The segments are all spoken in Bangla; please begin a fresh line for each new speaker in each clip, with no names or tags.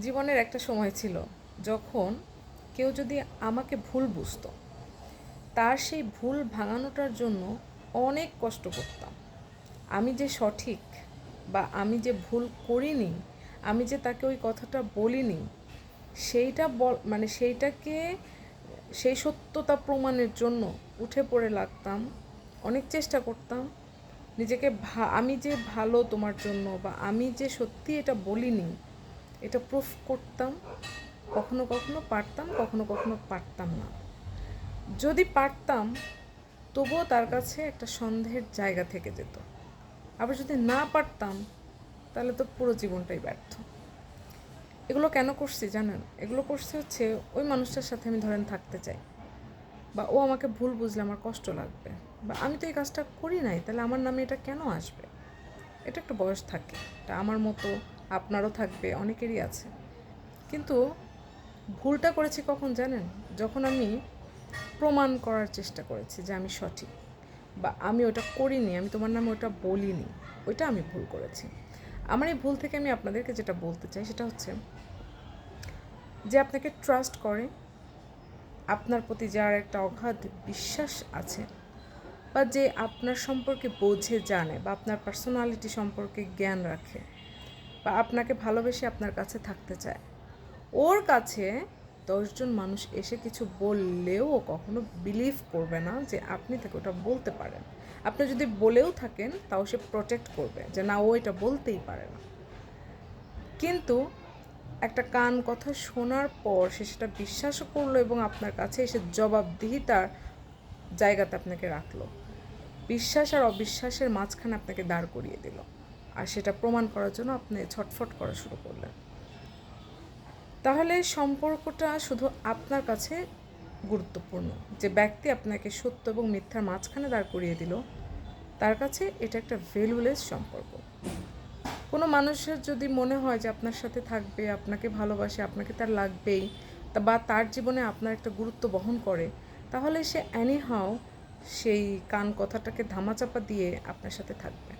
জীবনের একটা সময় ছিল যখন কেউ যদি আমাকে ভুল বুঝতো, তার সেই ভুল ভাঙানোটার জন্য অনেক কষ্ট করতাম। আমি যে সঠিক বা আমি যে ভুল করিনি, আমি যে তাকে ওই কথাটা বলিনি, সেইটা বল মানে সেইটাকে, সেই সত্যতা প্রমাণের জন্য উঠে পড়ে লাগতাম, অনেক চেষ্টা করতাম। নিজেকে ভা- আমি যে ভালো তোমার জন্য বা আমি যে সত্যি এটা বলিনি এটা প্রুফ করতাম, কখনো কখনো পারতাম, কখনো কখনো পারতাম না। যদি পারতাম, তবুও তার কাছে একটা সন্দেহের জায়গা থেকে যেত। আবার যদি না পারতাম, তাহলে তো পুরো জীবনটাই ব্যর্থ। এগুলো কেন করছি জানেন? এগুলো করছে হচ্ছে ওই মানুষটার সাথে আমি ধরেন থাকতে চাই। বা ও আমাকে ভুল বুঝলে আমার কষ্ট লাগবে। বা আমি তো এই কাজটা করি নাই, তাহলে আমার নামে এটা কেন আসবে? এটা একটা বয়স থাকে, এটা আমার মতো আপনারও থাকবে, অনেকেরই আছে। কিন্তু ভুলটা করেছি কখন জানেন? যখন আমি প্রমাণ করার চেষ্টা করেছি যে আমি সঠিক বা আমি ওটা করিনি, আমি তোমার নামে ওটা বলিনি, ওইটা আমি ভুল করেছি। আমার এই ভুল থেকে আমি আপনাদেরকে যেটা বলতে চাই সেটা হচ্ছে যে আপনাকে ট্রাস্ট করে, আপনার প্রতি যার একটা অগাধ বিশ্বাস আছে বা যে আপনার সম্পর্কে বোঝে, জানে বা আপনার পার্সোনালিটি সম্পর্কে জ্ঞান রাখে বা আপনাকে ভালোবেসে আপনার কাছে থাকতে চায়। ওর কাছে দশজন মানুষ এসে কিছু বললেও কখনো বিলিভ করবে না যে আপনি তাকে ওটা বলতে পারেন। আপনি যদি বলেও থাকেন, তাও সে প্রোটেক্ট করবে যে না, ও এটা বলতেই পারে না। কিন্তু একটা কান কথা শোনার পর সে সেটা বিশ্বাসও করল এবং আপনার কাছে এসে জবাবদিহিতার জায়গাতে আপনাকে রাখল। বিশ্বাস আর অবিশ্বাসের মাঝখানে আপনাকে দাঁড় করিয়ে দিল। আর সেটা প্রমাণ করার জন্য আপনি ছটফট করা শুরু করলেন। তাহলে সম্পর্কটা শুধু আপনার কাছে গুরুত্বপূর্ণ। যে ব্যক্তি আপনাকে সত্য এবং মিথ্যার মাঝখানে দাঁড় করিয়ে দিল, তার কাছে এটা একটা ভ্যালুলেস সম্পর্ক। কোনো মানুষের যদি মনে হয় যে আপনার সাথে থাকবে, আপনাকে ভালোবাসে, আপনাকে তার লাগবেই বা তার জীবনে আপনার একটা গুরুত্ব বহন করে, তাহলে সে অ্যানিহাও সেই কান কথাটাকে ধামাচাপা দিয়ে আপনার সাথে থাকবে।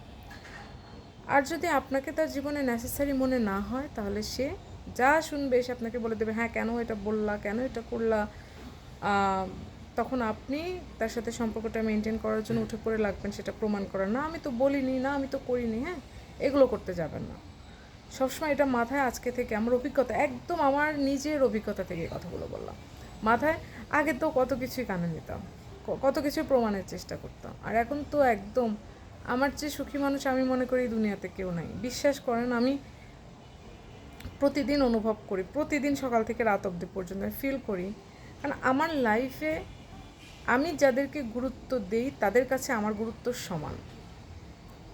আর যদি আপনাকে তার জীবনে নেসেসারি মনে না হয়, তাহলে সে যা শুনবে, সে আপনাকে বলে দেবে হ্যাঁ কেন এটা বললা, কেন এটা করলা? তখন আপনি তার সাথে সম্পর্কটা মেনটেন করার জন্য উঠে পড়ে লাগবেন, সেটা প্রমাণ করার। না, আমি তো বলিনি, না, আমি তো করিনি হ্যাঁ এগুলো করতে যাবেন না। সবসময় এটা মাথায় আজকে থেকে আমার অভিজ্ঞতা, একদম আমার নিজের অভিজ্ঞতা থেকে কথাগুলো বললাম। মাথায় আগে তো কত কিছুই কানে নিতাম কত কিছু প্রমাণের চেষ্টা করতাম। আর এখন তো একদম আমার যে সুখী মানুষ আমি মনে করি দুনিয়াতে কেউ নাই। বিশ্বাস করেন, আমি প্রতিদিন অনুভব করি, প্রতিদিন সকাল থেকে রাত অবধি পর্যন্ত ফিল করি। কারণ আমার লাইফে আমি যাদেরকে গুরুত্ব দেই, তাদের কাছে আমার গুরুত্ব সমান।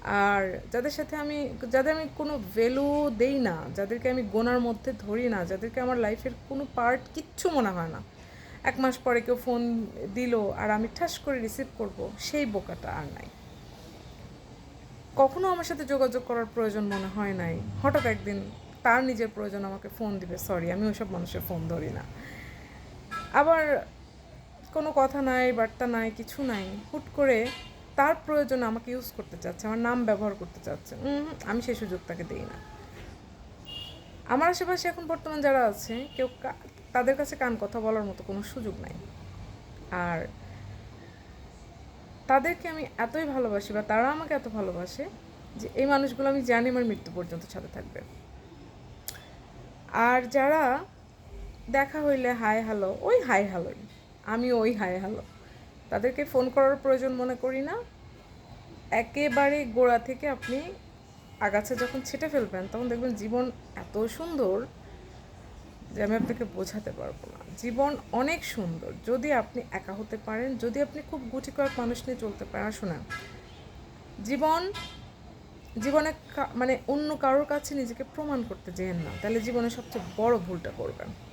আর যাদের সাথে আমি, যাদের আমি কোনো ভ্যালু দেই না, যাদেরকে আমি গোনার মধ্যে ধরি না, যাদেরকে আমার লাইফের কোনো পার্ট কিচ্ছু মনে হয় না। এক মাস পরে কেউ ফোন দিল, আর আমি ঠাস করে রিসিভ করব, সেই বোকাটা আর নাই। কখনো আমার সাথে যোগাযোগ করার প্রয়োজন মনে হয় নাই। হঠাৎ একদিন তার নিজের প্রয়োজন আমাকে ফোন দিবে সরি আমি ওইসব মানুষের ফোন ধরি না। আবার কোনো কথা নাই, বার্তা নাই, কিছু নাই। হুট করে তার প্রয়োজন আমাকে ইউজ করতে চাচ্ছে, আমার নাম ব্যবহার করতে চাচ্ছে। আমি সেই সুযোগ তাকে দিই না। আমার আশেপাশে এখন বর্তমান যারা আছে, কেউ তাদের কাছে কান কথা বলার মতো কোনো সুযোগ নাই। আর তাদেরকে আমি এতই ভালোবাসি বা তারা আমাকে এত ভালোবাসে যে এই মানুষগুলো আমি জানি আমার মৃত্যু পর্যন্ত সাথে থাকবে। আর যারা দেখা হইলে, হাই, হ্যালো, ওই হাই হ্যালোই আমি ওই হাই, হ্যালো তাদেরকে ফোন করার প্রয়োজন মনে করি না। একেবারে গোড়া থেকে আপনি আগাছা যখন ছেটে ফেলবেন, তখন দেখবেন জীবন এত সুন্দর যে আমি আপনাকে বোঝাতে পারব না। জীবন অনেক সুন্দর। যদি আপনি একা হতে পারেন, যদি আপনি খুব গুটি কয়েক মানুষ নিয়ে চলতে পারেন শোনেন জীবন, জীবনে মানে অন্য কারোর কাছে নিজেকে প্রমাণ করতে যেন না। তাহলে জীবনে সবচেয়ে বড় ভুলটা করবেন।